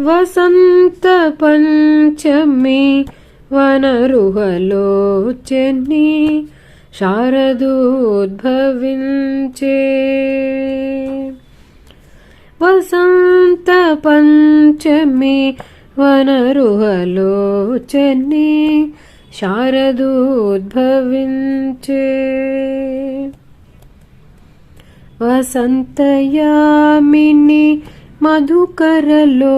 వసంత పంచమి వనరుహలోచని శారదోద్భవించే. వసంత పంచమి వనరుహలోచని శారదోద్భవించే. వసంతయామిని మధుకరలోచని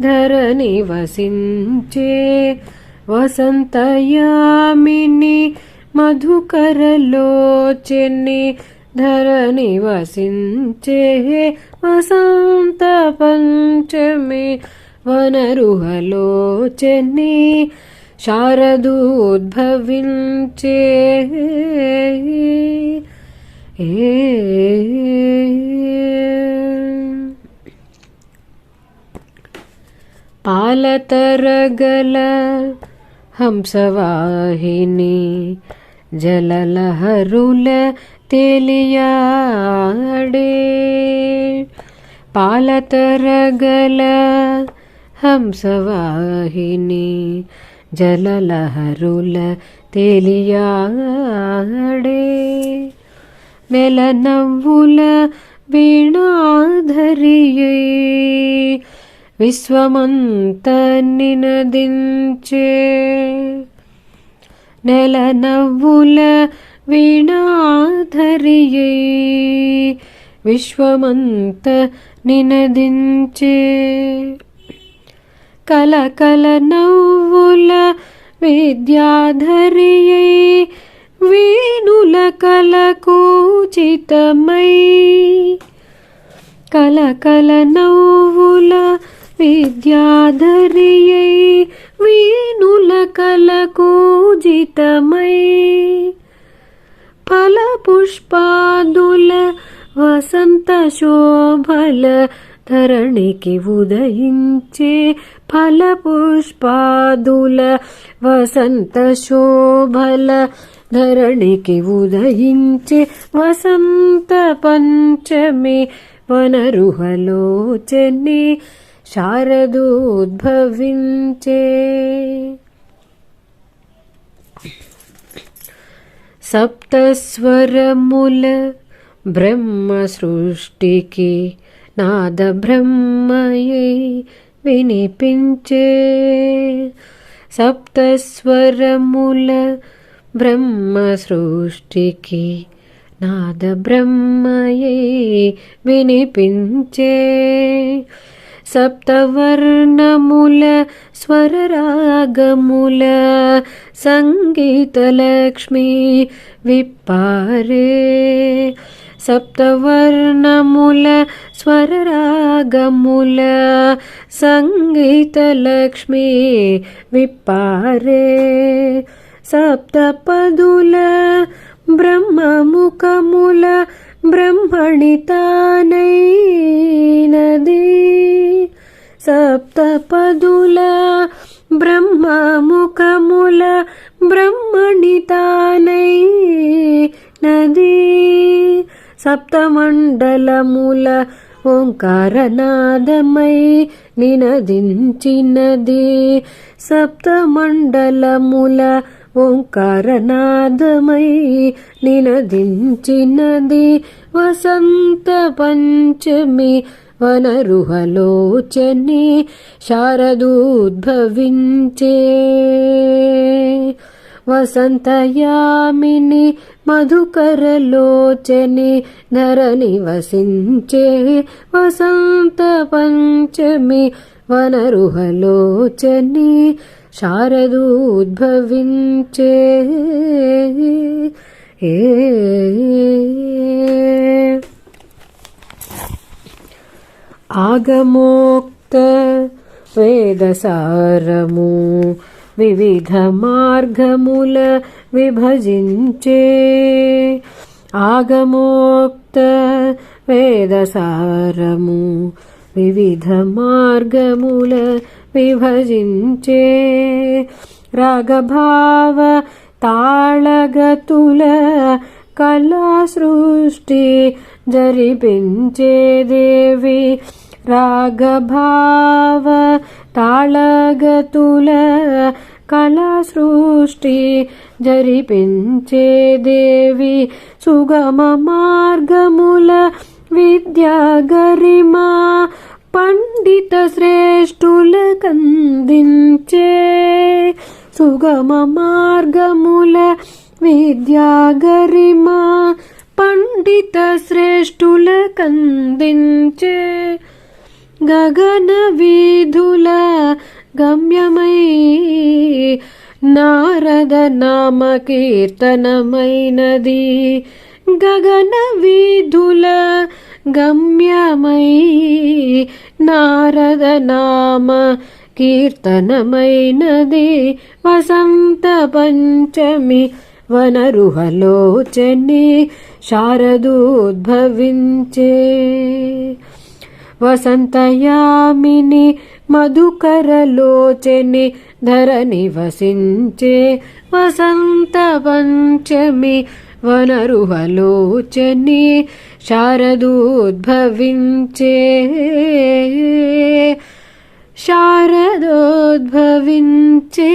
ధరణి వసించే వసంతయామిని మధుకరలోచని ధరణి వసించే వసంత పంచమి వనరుహలోచని శారదోద్భవించే ఏ పాలతరగల హంసవాహిని జలలహరుల తెలియాడే పాలతరగల హంసవాహిని జలలహరుల తెలియాడే మెల నవ్వుల వీణాధరియే విశ్వమంత నినదించే నెల నవ్వుల వీణాధరియై విశ్వమంత నినదించే కల కల నవ్వుల విద్యాధరియై వేణుల కలకూచితమై కల కల నవ్వుల విద్యాధరియై వీణుల కలకూజితమై ఫల పుష్పాదుల వసంత శోభల ధరణికి ఉదయించే ఫల పుష్పాదుల వసంత శోభల ధరణికి ఉదయించే వసంత పంచమి వనరుహలోచని శారదోద్భవించే. సప్తస్వరముల బ్రహ్మ సృష్టికి నాద బ్రహ్మయై వినిపించే. సప్తస్వరముల బ్రహ్మ సృష్టికి నాద బ్రహ్మయే వినిపించే. సప్తవర్ణముల స్వరరాగముల సంగీతలక్ష్మి విప్పారే సప్తవర్ణముల స్వరరాగముల సంగీతలక్ష్మి విప్పారే సప్తపదుల బ్రహ్మముఖముల బ్రహ్మణితానై నదీ సప్తపదుల బ్రహ్మముఖముల బ్రహ్మణితానై నది సప్తమండలముల ఓంకారనాదమై నినదించినది. సప్తమండలముల ఓంకారనాదమై నినదించినది. వసంత పంచమి వనరుహలోచని శారదూద్భవించే. వసంతయామిని మధుకరలోచని ధరణి వసించే వసంత పంచమి వనరుహలోచని శారదూద్భవించే. ఏ ఆగమోక్త వేదసారము వివిధ మార్గముల విభజించే ఆగమోక్త వేదసారము వివిధ మార్గముల విభజించే రాగభావ తాళగతుల కళా సృష్టి జరిపించే దేవి రాగభావ తాళగతుల కళా సృష్టి జరిపించే దేవి సుగమ మార్గముల విద్యా గరిమా పండిత శ్రేష్ఠుల కందించే సుగమ మార్గముల విద్యా గరిమా పండిత శ్రేష్ఠుల కందించే గగన వీధుల గమ్యమై నారద నామ కీర్తనమైనది. గగన వీధుల గమ్యమై నారద నామ కీర్తనమైనది. వసంత పంచమి వనరుహలోచని శారదోద్భవించే వసంతయామిని మధుకరలోచని ధరణి వసించే వసంత పంచమి వనరుహలోచని శారదోద్భవించే. శారదోద్భవించే.